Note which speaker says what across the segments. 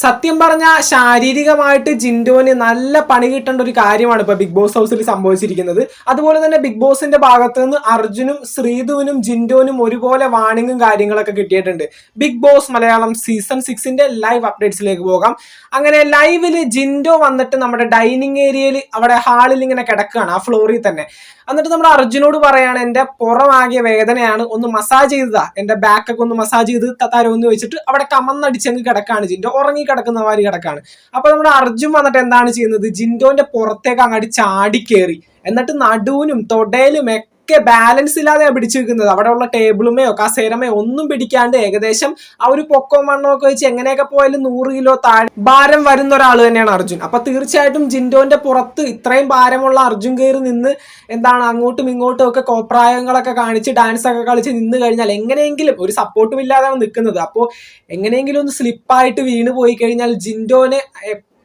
Speaker 1: സത്യം പറഞ്ഞ ശാരീരികമായിട്ട് ജിൻഡോന് നല്ല പണി കിട്ടേണ്ട ഒരു കാര്യമാണ് ഇപ്പൊ ബിഗ് ബോസ് ഹൗസിൽ സംഭവിച്ചിരിക്കുന്നത്. അതുപോലെ തന്നെ ബിഗ് ബോസിന്റെ ഭാഗത്ത് നിന്ന് അർജുനും ശ്രീധുവിനും ജിൻഡോനും ഒരുപോലെ വാണിങ്ങും കാര്യങ്ങളൊക്കെ കിട്ടിയിട്ടുണ്ട്. ബിഗ് ബോസ് മലയാളം സീസൺ സിക്സിന്റെ ലൈവ് അപ്ഡേറ്റ്സിലേക്ക് പോകാം. അങ്ങനെ ലൈവിൽ ജിൻഡോ വന്നിട്ട് നമ്മുടെ ഡൈനിങ് ഏരിയയിൽ അവിടെ ഹാളിൽ ഇങ്ങനെ കിടക്കുകയാണ് ആ ഫ്ലോറിൽ തന്നെ. എന്നിട്ട് നമ്മുടെ അർജുനോട് പറയാണ് എന്റെ പുറമാകിയ വേദനയാണ് ഒന്ന് മസാജ് ചെയ്തതാ. എന്റെ ബാക്കൊക്കെ ഒന്ന് മസാജ് ചെയ്ത് തരുമെന്ന് വെച്ചിട്ട് അവിടെ കമന്നടിച്ചങ്ങ് കിടക്കാണ് ജിൻഡോ. ഉറങ്ങി കിടക്കുന്ന മാതിരി കിടക്കാണ്. അപ്പൊ നമ്മുടെ അർജുൻ വന്നിട്ട് എന്താണ് ചെയ്യുന്നത്? ജിൻഡോന്റെ പുറത്തേക്ക് അങ്ങോട്ട് ചാടിക്കേറി എന്നിട്ട് നടുവിനും തൊടയിലും ഒക്കെ ബാലൻസ് ഇല്ലാതെ പിടിച്ചു അവിടെ ഉള്ള ടേബിളുമേയോ കസേരമയോ ഒന്നും പിടിക്കാണ്ട് ഏകദേശം ആ ഒരു പൊക്കവും മണ്ണോ ഒക്കെ വെച്ച് എങ്ങനെയൊക്കെ പോയാലും നൂറ് കിലോ താഴെ ഭാരം വരുന്ന ഒരാൾ തന്നെയാണ് അർജുൻ. അപ്പൊ തീർച്ചയായിട്ടും ജിൻഡോന്റെ പുറത്ത് ഇത്രയും ഭാരമുള്ള അർജുൻ കയറി നിന്ന് എന്താണ് അങ്ങോട്ടും ഇങ്ങോട്ടും ഒക്കെ കോപ്രായങ്ങളൊക്കെ കാണിച്ച് ഡാൻസ് ഒക്കെ കളിച്ച് നിന്ന് കഴിഞ്ഞാൽ എങ്ങനെയെങ്കിലും ഒരു സപ്പോർട്ടും ഇല്ലാതെ നിൽക്കുന്നത്. അപ്പോൾ എങ്ങനെയെങ്കിലും ഒന്ന് സ്ലിപ്പായിട്ട് വീണ് പോയി കഴിഞ്ഞാൽ ജിൻഡോനെ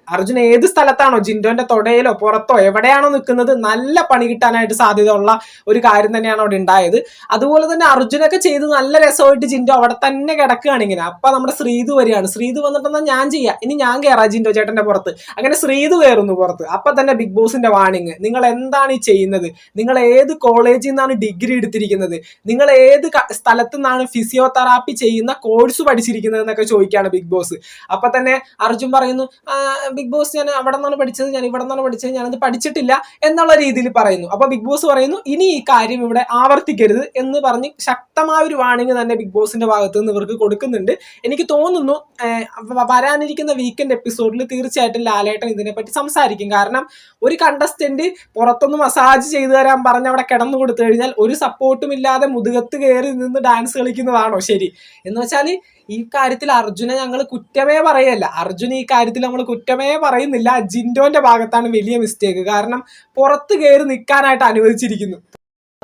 Speaker 1: അർജുൻ ഏത് സ്ഥലത്താണോ ജിൻഡോന്റെ തൊടയിലോ പുറത്തോ എവിടെയാണോ നിൽക്കുന്നത് നല്ല പണി കിട്ടാനായിട്ട് സാധ്യതയുള്ള ഒരു കാര്യം തന്നെയാണ് അവിടെ ഉണ്ടായത്. അതുപോലെ തന്നെ അർജുനൊക്കെ ചെയ്ത് നല്ല രസമായിട്ട് ജിൻഡോ അവിടെ തന്നെ കിടക്കുകയാണ് ഇങ്ങനെ. അപ്പൊ നമ്മുടെ ശ്രീതു വരികയാണ്. ശ്രീതു വന്നിട്ടെന്നാൽ ഞാൻ ചെയ്യാം. ഇനി ഞാൻ കയറാം ജിൻഡോ ചേട്ടന്റെ പുറത്ത്. അങ്ങനെ ശ്രീതു കയറുന്നു പുറത്ത്. അപ്പൊ തന്നെ ബിഗ് ബോസിന്റെ വാണിങ് നിങ്ങൾ എന്താണ് ഈ ചെയ്യുന്നത്? നിങ്ങൾ ഏത് കോളേജിൽ നിന്നാണ് ഡിഗ്രി എടുത്തിരിക്കുന്നത്? നിങ്ങൾ ഏത് സ്ഥലത്ത് നിന്നാണ് ഫിസിയോതെറാപ്പി ചെയ്യുന്ന കോഴ്സ് പഠിച്ചിരിക്കുന്നത് എന്നൊക്കെ ചോദിക്കുകയാണ് ബിഗ് ബോസ്. അപ്പൊ തന്നെ അർജുൻ പറയുന്നു "ആ, ബിഗ് ബോസ് ഞാൻ അവിടെ നിന്നാണ് പഠിച്ചത് ഞാൻ ഇവിടെ നിന്നാണ് പഠിച്ചത് ഞാനത് പഠിച്ചിട്ടില്ല എന്നുള്ള രീതിയിൽ പറയുന്നു. അപ്പൊ ബിഗ് ബോസ് പറയുന്നു ഇനി ഈ കാര്യം ഇവിടെ ആവർത്തിക്കരുത് എന്ന് പറഞ്ഞ് ശക്തമായ ഒരു വാണിംഗ് തന്നെ ബിഗ് ബോസിന്റെ ഭാഗത്ത് നിന്ന് ഇവർക്ക് കൊടുക്കുന്നുണ്ട്. എനിക്ക് തോന്നുന്നു വരാനിരിക്കുന്ന വീക്കെൻഡ് എപ്പിസോഡിൽ തീർച്ചയായിട്ടും ലാലേട്ടൻ ഇതിനെപ്പറ്റി സംസാരിക്കും. കാരണം ഒരു കണ്ടസ്റ്റന്റ് പുറത്തൊന്ന് മസാജ് ചെയ്തു തരാൻ പറഞ്ഞ് അവിടെ കിടന്നു കൊടുത്തു കഴിഞ്ഞാൽ ഒരു സപ്പോർട്ടും ഇല്ലാതെ മുതുകത്ത് കയറി നിന്ന് ഡാൻസ് കളിക്കുന്നതാണോ ശരി? എന്ന് വെച്ചാൽ ഈ കാര്യത്തിൽ അർജുനെ ഞങ്ങൾ കുറ്റമേ പറയല്ല. അർജുൻ ഈ കാര്യത്തിൽ നമ്മൾ കുറ്റമേ പറയുന്നില്ല. ജിൻഡോന്റെ ഭാഗത്താണ് വലിയ മിസ്റ്റേക്ക് കാരണം പുറത്ത് കയറി നിൽക്കാനായിട്ട് അനുവദിച്ചിരിക്കുന്നു.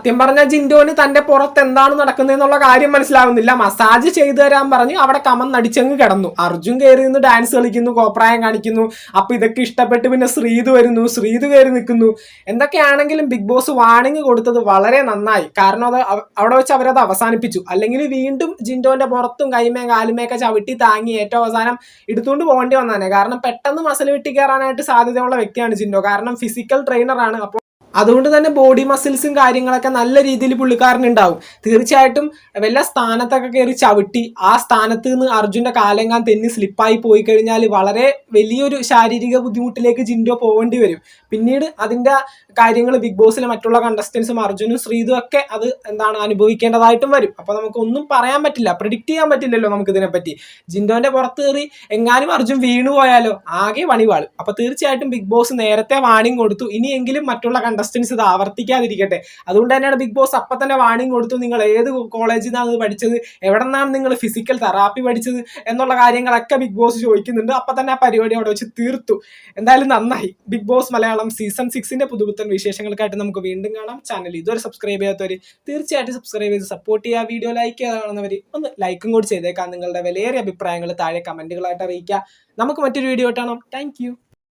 Speaker 1: സത്യം പറഞ്ഞ ജിൻഡോന് തന്റെ പുറത്ത് എന്താണ് നടക്കുന്നതെന്നുള്ള കാര്യം മനസ്സിലാവുന്നില്ല. മസാജ് ചെയ്തു തരാൻ പറഞ്ഞു. അവിടെ കമന്നടിച്ചങ്ങ് കിടന്നു. അർജുൻ കയറി നിന്ന് ഡാൻസ് കളിക്കുന്നു കോപ്രായം കാണിക്കുന്നു. അപ്പൊ ഇതൊക്കെ ഇഷ്ടപ്പെട്ട് പിന്നെ ശ്രീതു വരുന്നു. ശ്രീതു കയറി നിൽക്കുന്നു. എന്തൊക്കെയാണെങ്കിലും ബിഗ് ബോസ് വാണിംഗ് കൊടുത്തത് വളരെ നന്നായി. കാരണം അത് അവിടെ വെച്ച് അവരത് അവസാനിപ്പിച്ചു. അല്ലെങ്കിൽ വീണ്ടും ജിൻഡോന്റെ പുറത്തും കൈമേ കാലുമേയൊക്കെ ചവിട്ടി താങ്ങി ഏറ്റവും അവസാനം എടുത്തുകൊണ്ട് പോകേണ്ടി വന്നാനെ കാരണം പെട്ടെന്ന് മസിൽ വെട്ടി കയറാനായിട്ട് സാധ്യതയുള്ള വ്യക്തിയാണ് ജിൻഡോ. കാരണം ഫിസിക്കൽ ട്രെയിനറാണ് അപ്പോൾ അതുകൊണ്ട് തന്നെ ബോഡി മസിൽസും കാര്യങ്ങളൊക്കെ നല്ല രീതിയിൽ പുള്ളിക്കാരനുണ്ടാവും. തീർച്ചയായിട്ടും വല്ല സ്ഥാനത്തൊക്കെ കയറി ചവിട്ടി ആ സ്ഥാനത്ത് നിന്ന് അർജുന്റെ കാലെങ്ങാൻ തെന്നി സ്ലിപ്പായി പോയി കഴിഞ്ഞാൽ വളരെ വലിയൊരു ശാരീരിക ബുദ്ധിമുട്ടിലേക്ക് ജിൻഡോ പോകേണ്ടി വരും. പിന്നീട് അതിന്റെ കാര്യങ്ങൾ ബിഗ് ബോസിലെ മറ്റുള്ള കണ്ടസ്റ്റൻസും അർജുനും ശ്രീതും ഒക്കെ അത് എന്താണ് അനുഭവിക്കേണ്ടതായിട്ടും വരും. അപ്പോൾ നമുക്കൊന്നും പറയാൻ പറ്റില്ല പ്രിഡിക്റ്റ് ചെയ്യാൻ പറ്റില്ലല്ലോ നമുക്ക് ഇതിനെപ്പറ്റി. ജിൻഡോന്റെ പുറത്ത് കയറി എങ്ങാനും അർജുൻ വീണു പോയാലോ ആകെ പണിവാളും അപ്പോൾ തീർച്ചയായിട്ടും ബിഗ് ബോസ് നേരത്തെ വാണിംഗ് കൊടുത്തു. ഇനിയെങ്കിലും മറ്റുള്ള കണ്ടസ്റ്റൻസ് ഇത് ആവർത്തിക്കാതിരിക്കട്ടെ. അതുകൊണ്ട് തന്നെയാണ് ബിഗ് ബോസ് അപ്പം തന്നെ വാണിംഗ് കൊടുത്തു. നിങ്ങൾ ഏത് കോളേജിൽ നിന്നാണ് പഠിച്ചത്? എവിടെ നിന്നാണ് നിങ്ങൾ ഫിസിക്കൽ തെറാപ്പി പഠിച്ചത്? എന്നുള്ള കാര്യങ്ങളൊക്കെ ബിഗ് ബോസ് ചോദിക്കുന്നുണ്ട്. അപ്പം തന്നെ ആ പരിപാടി അവിടെ വെച്ച് തീർത്തു. എന്തായാലും നന്നായി. ബിഗ് ബോസ് മലയാളം സീസൺ സിക്സിന്റെ പുതുപുത്തൻ വിശേഷങ്ങൾക്കായിട്ട് നമുക്ക് വീണ്ടും കാണാം. ചാനൽ ഇതുവരെ സബ്സ്ക്രൈബ് ചെയ്യാത്തവർ തീർച്ചയായിട്ടും സബ്സ്ക്രൈബ് ചെയ്ത് സപ്പോർട്ട് ചെയ്യുക. വീഡിയോ ലൈക്ക് ചെയ്യാവുന്നവർ ഒന്ന് ലൈക്കും കൂടി ചെയ്തേക്കാം. നിങ്ങളുടെ വിലയേറിയ അഭിപ്രായങ്ങൾ താഴെ കമന്റുകളായിട്ട് അറിയിക്കുക. നമുക്ക് മറ്റൊരു വീഡിയോ കാണാം. താങ്ക്